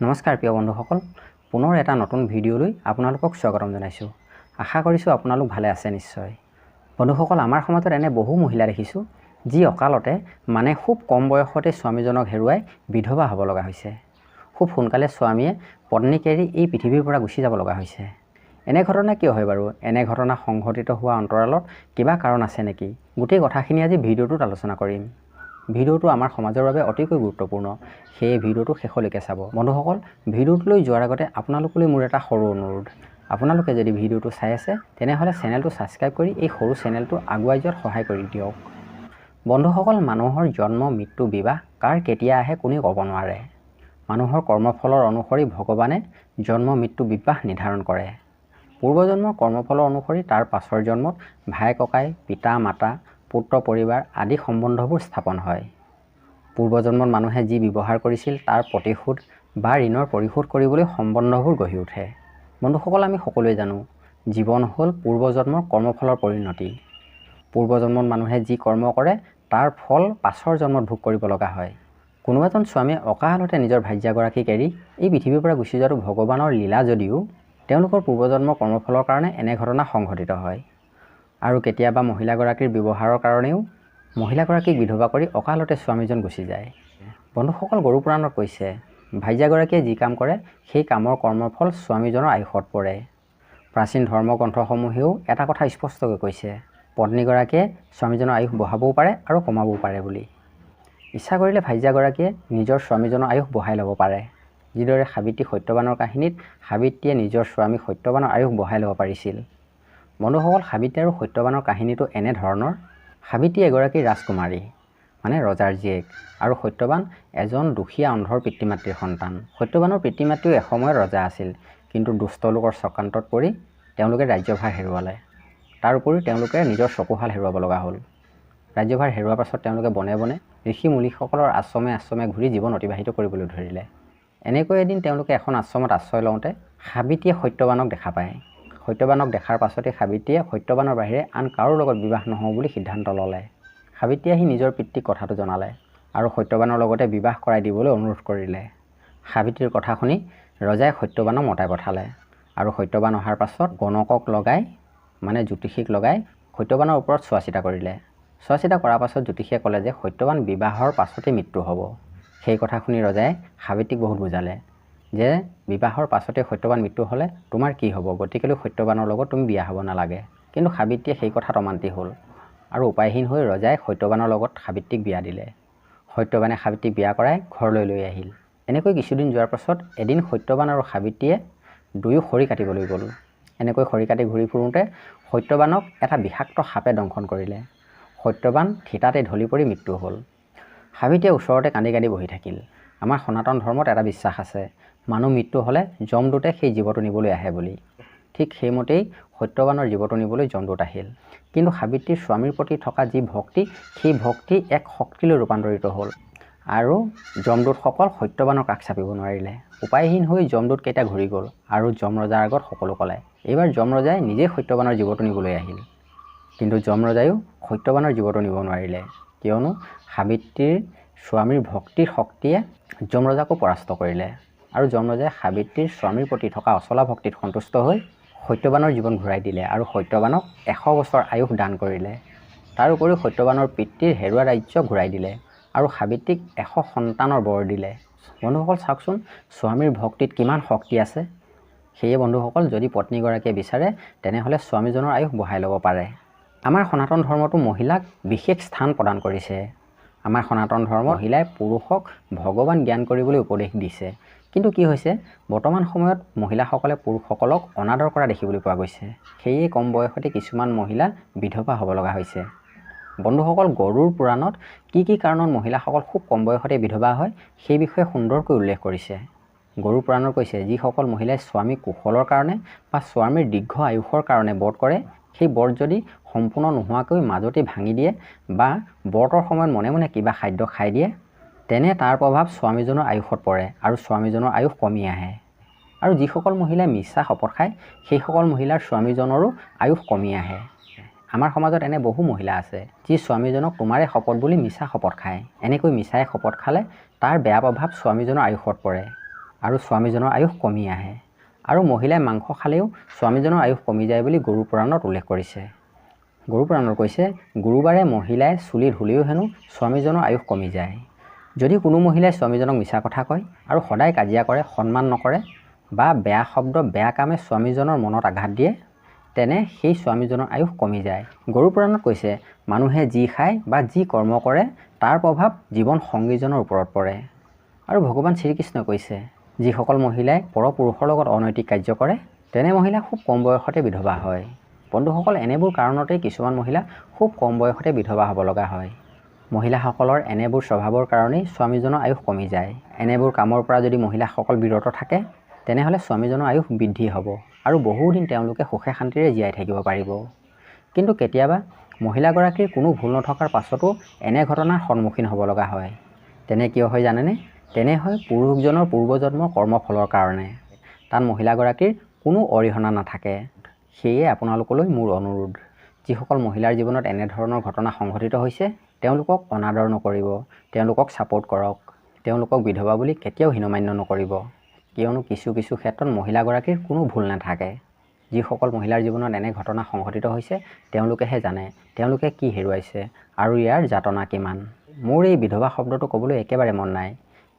নমস্কাৰ প্ৰিয় বন্ধুসকল। পুনৰ এটা নতুন ভিডিঅ'লৈ আপোনালোকক স্বাগতম জনাইছোঁ। আশা কৰিছোঁ আপোনালোক ভালে আছে নিশ্চয়। বন্ধুসকল আমাৰ সমাজত এনে বহু মহিলা দেখিছোঁ যি অকালতে মানে খুব কম বয়সতে স্বামীজনক হেৰুৱাই বিধৱা হ'ব লগা হৈছে। খুব সোনকালে স্বামীয়ে পত্নীক এৰি এই পৃথিৱীৰ পৰা গুচি যাব লগা হৈছে। এনে ঘটনা কিয় হয় বাৰু? এনে ঘটনা সংঘটিত হোৱা অন্তৰালত কিবা কাৰণ আছে নেকি? গোটেই কথাখিনি আজি ভিডিঅ'টোত আলোচনা কৰিম। ভিডিঅ'টো আমাৰ সমাজৰ বাবে অতিকৈ গুৰুত্বপূৰ্ণ। সেয়ে ভিডিঅ'টো শেষলৈকে চাব। বন্ধুসকল ভিডিঅ'টোলৈ যোৱাৰ আগতে আপোনালোকলৈ মোৰ এটা সৰু অনুৰোধ। আপোনালোকে যদি ভিডিঅ'টো চাই আছে তেনেহ'লে চেনেলটো ছাবস্ক্ৰাইব কৰি এই সৰু চেনেলটো আগুৱাই যোৱাত সহায় কৰি দিয়ক। বন্ধুসকল মানুহৰ জন্ম মৃত্যু বিবাহ কাৰ কেতিয়া আহে কোনেও ক'ব নোৱাৰে। মানুহৰ কৰ্মফলৰ অনুসৰি ভগৱানে জন্ম মৃত্যু বিবাহ নিৰ্ধাৰণ কৰে। পূৰ্বজন্মৰ কৰ্মফলৰ অনুসৰি তাৰ পাছৰ জন্মত ভাই ককাই পিতা মাতা পুত্ৰ পৰিবাৰ আদি সম্বন্ধবোৰ স্থাপন হয়। পূৰ্বজন্মত মানুহে যি ব্যৱহাৰ কৰিছিল তাৰ প্ৰতিশোধ বা ঋণৰ পৰিশোধ কৰিবলৈ সম্বন্ধবোৰ গঢ়ি উঠে। বন্ধুসকল আমি সকলোৱে জানো জীৱন হ'ল পূৰ্বজন্মৰ কৰ্মফলৰ পৰিণতি। পূৰ্বজন্মত মানুহে যি কৰ্ম কৰে তাৰ ফল পাছৰ জন্মত ভোগ কৰিব লগা হয়। কোনোবা এজন স্বামীয়ে অকালতে নিজৰ ভাৰ্যাগৰাকীক এৰি এই পৃথিৱীৰ পৰা গুচি যোৱাটো ভগৱানৰ লীলা যদিও তেওঁলোকৰ পূৰ্বজন্মৰ কৰ্মফলৰ কাৰণে এনে ঘটনা সংঘটিত হয়। আৰু কেতিয়াবা মহিলাগৰাকীৰ ব্যৱহাৰৰ কাৰণেও মহিলাগৰাকীক বিধৱা কৰি অকালতে স্বামীজন গুচি যায়। বন্ধুসকল গৰু পুৰাণত কৈছে ভাৰ্যাগৰাকীয়ে যি কাম কৰে সেই কামৰ কৰ্মফল স্বামীজনৰ আয়ুষত পৰে। প্ৰাচীন ধৰ্মগ্ৰন্থসমূহেও এটা কথা স্পষ্টকৈ কৈছে পত্নীগৰাকীয়ে স্বামীজনৰ আয়ুস বঢ়াবও পাৰে আৰু কমাবও পাৰে বুলি। ইচ্ছা কৰিলে ভাৰ্যাগৰাকীয়ে নিজৰ স্বামীজনৰ আয়ুস বঢ়াই ল'ব পাৰে। যিদৰে সাবিত্ৰী সত্যবানৰ কাহিনীত সাবিত্ৰীয়ে নিজৰ স্বামী সত্যবানৰ আয়ুস বঢ়াই ল'ব পাৰিছিল বন্ধুসকল সাবিত্ৰী আৰু সত্যবানৰ কাহিনীটো এনেধৰণৰ সাবিত্ৰী এগৰাকী ৰাজকুমাৰী মানে ৰজাৰ জীয়েক আৰু সত্যবান এজন দুখীয়া অন্ধৰ পিতৃ মাতৃৰ সন্তান। সত্যবানৰ পিতৃ মাতৃও এসময়ত ৰজা আছিল কিন্তু দুষ্ট লোকৰ চক্ৰান্তত পৰি তেওঁলোকে ৰাজ্যভাৰ হেৰুৱালে। তাৰ উপৰিও তেওঁলোকে নিজৰ চকুহাল হেৰুৱাব লগা হ'ল। ৰাজ্যভাৰ হেৰুৱাৰ পাছত তেওঁলোকে বনে বনে ঋষি মুনিসকলৰ আশ্ৰমে আশ্ৰমে ঘূৰি জীৱন অতিবাহিত কৰিবলৈ ধৰিলে। এনেকৈ এদিন তেওঁলোকে এখন আশ্ৰমত আশ্ৰয় লওঁতে সাবিত্ৰীয়ে সত্যবানক দেখা পায়। সত্যবানক দেখাৰ পাছতে সাবিত্ৰীয়ে সত্যবানৰ বাহিৰে আন কাৰো লগত বিবাহ নহওঁ বুলি সিদ্ধান্ত ল'লে। সাবিত্ৰী আহি নিজৰ পিতৃক কথাটো জনালে আৰু সত্যবানৰ লগতে বিবাহ কৰাই দিবলৈ অনুৰোধ কৰিলে। সাবিত্ৰীৰ কথা শুনি ৰজাই সত্যবানক মতাই পঠালে আৰু সত্যবান অহাৰ পাছত গণকক লগাই মানে জ্যোতিষীক লগাই সত্যবানৰ ওপৰত চোৱা চিতা কৰিলে। চোৱা চিতা কৰাৰ পাছত জ্যোতিষীয়ে ক'লে যে সত্যবান বিবাহৰ পাছতেই মৃত্যু হ'ব। সেই কথা শুনি ৰজাই সাবিত্ৰীক বহুত বুজালে। যে বিবাহৰ পাছতে সত্যবান মৃত্যু হ'লে তোমাৰ কি হ'ব? গতিকেলৈ সত্যবানৰ লগত তুমি বিয়া হ'ব নালাগে। কিন্তু সাবিত্ৰীয়ে সেই কথাত অমান্তি হ'ল আৰু উপায়হীন হৈ ৰজাই সত্যবানৰ লগত সাবিত্ৰীক বিয়া দিলে। সত্যবানে সাবিত্ৰীক বিয়া কৰাই ঘৰলৈ লৈ আহিল। এনেকৈ কিছুদিন যোৱাৰ পাছত এদিন সত্যবান আৰু সাবিত্ৰীয়ে দুয়ো খৰি কাটিবলৈ গ'ল। এনেকৈ খৰি কাটি ঘূৰি ফুৰোঁতে সত্যবানক এটা বিষাক্ত সাপে দংশন কৰিলে। সত্যবান থিতাতে ঢলি পৰি মৃত্যু হ'ল। সাবিত্ৰীয়ে ওচৰতে কান্দি কান্দি বহি থাকিল। আমাৰ সনাতন ধৰ্মত এটা বিশ্বাস আছে মানুহ মৃত্যু হ'লে যমদূতে সেই জীৱটো নিবলৈ আহে বুলি। ঠিক সেইমতেই সত্যবানৰ জীৱটো নিবলৈ যমদূত আহিল। কিন্তু সাবিত্ৰীৰ স্বামীৰ প্ৰতি থকা যি ভক্তি সেই ভক্তি এক শক্তিলৈ ৰূপান্তৰিত হ'ল আৰু যমদূতসকল সত্যবানৰ কাষ চাপিব নোৱাৰিলে। উপায়হীন হৈ যমদূতকেইটা ঘূৰি গ'ল আৰু যম ৰজাৰ আগত সকলো ক'লে। এইবাৰ যম ৰজাই নিজেই সত্যবানৰ জীৱটো নিবলৈ আহিল। কিন্তু যম ৰজায়ো সত্যবানৰ জীৱটো নিব নোৱাৰিলে। কিয়নো সাবিত্ৰীৰ স্বামীৰ ভক্তিৰ শক্তিয়ে যম ৰজাকো পৰাস্ত কৰিলে। আৰু যম ৰজাই সাবিত্ৰীৰ স্বামীৰ প্ৰতি থকা অচলা ভক্তিত সন্তুষ্ট হৈ সত্যবানৰ জীৱন ঘূৰাই দিলে আৰু সত্যবানক এশ বছৰ আয়ুস দান কৰিলে। তাৰ উপৰিও সত্যবানৰ পিতৃৰ হেৰুৱা ৰাজ্য ঘূৰাই দিলে আৰু সাবিত্ৰীক এশ সন্তানৰ বৰ দিলে। বন্ধুসকল চাওকচোন স্বামীৰ ভক্তিত কিমান শক্তি আছে? সেয়ে বন্ধুসকল যদি পত্নীগৰাকীয়ে বিচাৰে তেনেহ'লে স্বামীজনৰ আয়ুস বঢ়াই ল'ব পাৰে। আমাৰ সনাতন ধৰ্মতো মহিলাক বিশেষ স্থান প্ৰদান কৰিছে। আমাৰ সনাতন ধৰ্ম মহিলাই পুৰুষক ভগৱান জ্ঞান কৰিবলৈ উপদেশ দিছে। কিন্তু কি হৈছে? বৰ্তমান সময়ত মহিলাসকলে পুৰুষসকলক অনাদৰ কৰা দেখিবলৈ পোৱা গৈছে। সেয়ে কম বয়সতে কিছুমান মহিলা বিধৱা হ'ব লগা হৈছে। বন্ধুসকল গৰুৰ পুৰাণত কি কি কাৰণত মহিলাসকল খুব কম বয়সতে বিধৱা হয় সেই বিষয়ে সুন্দৰকৈ উল্লেখ কৰিছে। গৰু পুৰাণত কৈছে যিসকল মহিলাই স্বামী কুশলৰ কাৰণে বা স্বামীৰ দীৰ্ঘ আয়ুসৰ কাৰণে ব্ৰত কৰে সেই ব্ৰত যদি সম্পূৰ্ণ নোহোৱাকৈ মাজতে ভাঙি দিয়ে বা ব্ৰতৰ সময়ত মনে মনে কিবা খাদ্য খাই দিয়ে তেনে তাৰ প্ৰভাৱ স্বামীজনৰ আয়ুসত পৰে আৰু স্বামীজনৰ আয়ুস কমি আহে। আৰু যিসকল মহিলাই মিছা শপত খায় সেইসকল মহিলাৰ স্বামীজনৰো আয়ুস কমি আহে। আমাৰ সমাজত এনে বহু মহিলা আছে যি স্বামীজনক তোমাৰে শপত বুলি মিছা শপত খায়। এনেকৈ মিছাই শপত খালে তাৰ বেয়া প্ৰভাৱ স্বামীজনৰ আয়ুসত পৰে আৰু স্বামীজনৰ আয়ুস কমি আহে। আৰু মহিলাই মাংস খালেও স্বামীজনৰ আয়ুস কমি যায় বুলি গৰু পুৰাণত উল্লেখ কৰিছে। গৰু পুৰাণত কৈছে গুৰুবাৰে মহিলাই চুলি ধুলেও হেনো স্বামীজনৰ আয়ুস কমি যায়। যদি কোনো মহিলাই স্বামীজনক মিছা কথা কয় আৰু সদায় কাজিয়া কৰে সন্মান নকৰে বা বেয়া শব্দ বেয়া কামে স্বামীজনৰ মনত আঘাত দিয়ে তেনে সেই স্বামীজনৰ আয়ুস কমি যায়। গৰু পুৰাণত কৈছে মানুহে যি খায় বা যি কৰ্ম কৰে তাৰ প্ৰভাৱ জীৱন সংগীজনৰ ওপৰত পৰে। আৰু ভগৱান শ্ৰীকৃষ্ণই কৈছে যিসকল মহিলাই পৰপুৰুষৰ লগত অনৈতিক কাৰ্য কৰে তেনে মহিলা খুব কম বয়সতে বিধৱা হয়। বন্ধুসকল এনেবোৰ কাৰণতেই কিছুমান মহিলা খুব কম বয়সতে বিধৱা হ'ব লগা হয়। মহিলাসকলৰ এনেবোৰ স্বভাৱৰ কাৰণেই স্বামীজনৰ আয়ুস কমি যায়। এনেবোৰ কামৰ পৰা যদি মহিলাসকল বিৰত থাকে তেনেহ'লে স্বামীজনৰ আয়ুস বৃদ্ধি হ'ব আৰু বহুদিন তেওঁলোকে সুখে শান্তিৰে জীয়াই থাকিব পাৰিব। কিন্তু কেতিয়াবা মহিলাগৰাকীৰ কোনো ভুল নথকাৰ পাছতো এনে ঘটনাৰ সন্মুখীন হ'ব লগা হয়। তেনে কিয় হয় জানেনে? তেনে হয় পুৰুষজনৰ পূৰ্বজন্মৰ কৰ্মফলৰ কাৰণে। তাত মহিলাগৰাকীৰ কোনো অৰিহণা নাথাকে। সেয়ে আপোনালোকলৈ মোৰ অনুৰোধ। যিসকল মহিলাৰ জীৱনত এনেধৰণৰ ঘটনা সংঘটিত হৈছে তেওঁলোকক অনাদৰ নকৰিব তেওঁলোকক ছাপোৰ্ট কৰক তেওঁলোকক বিধৱা বুলি কেতিয়াও হীনমান্য নকৰিব। কিয়নো কিছু কিছু ক্ষেত্ৰত মহিলাগৰাকীৰ কোনো ভুল নাথাকে। যিসকল মহিলাৰ জীৱনত এনে ঘটনা সংঘটিত হৈছে তেওঁলোকেহে জানে তেওঁলোকে কি হেৰুৱাইছে আৰু ইয়াৰ যাতনা কিমান। মোৰ এই বিধৱা শব্দটো ক'বলৈ একেবাৰে মন নাই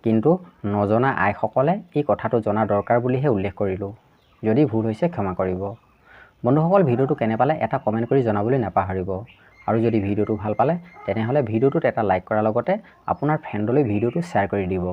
কিন্তু নজনা আইসকলে এই কথাটো জনা দৰকাৰ বুলিহে উল্লেখ কৰিলোঁ। যদি ভুল হৈছে ক্ষমা কৰিব। বন্ধুসকল ভিডিঅ'টো কেনে পালে এটা কমেণ্ট কৰি জনাবলৈ নাপাহৰিব। আৰু যদি ভিডিঅ'টো ভাল পালে তেনেহ'লে ভিডিঅ'টোত এটা লাইক কৰাৰ লগতে আপোনাৰ ফ্ৰেণ্ডলৈ ভিডিঅ'টো শ্বেয়াৰ কৰি দিব।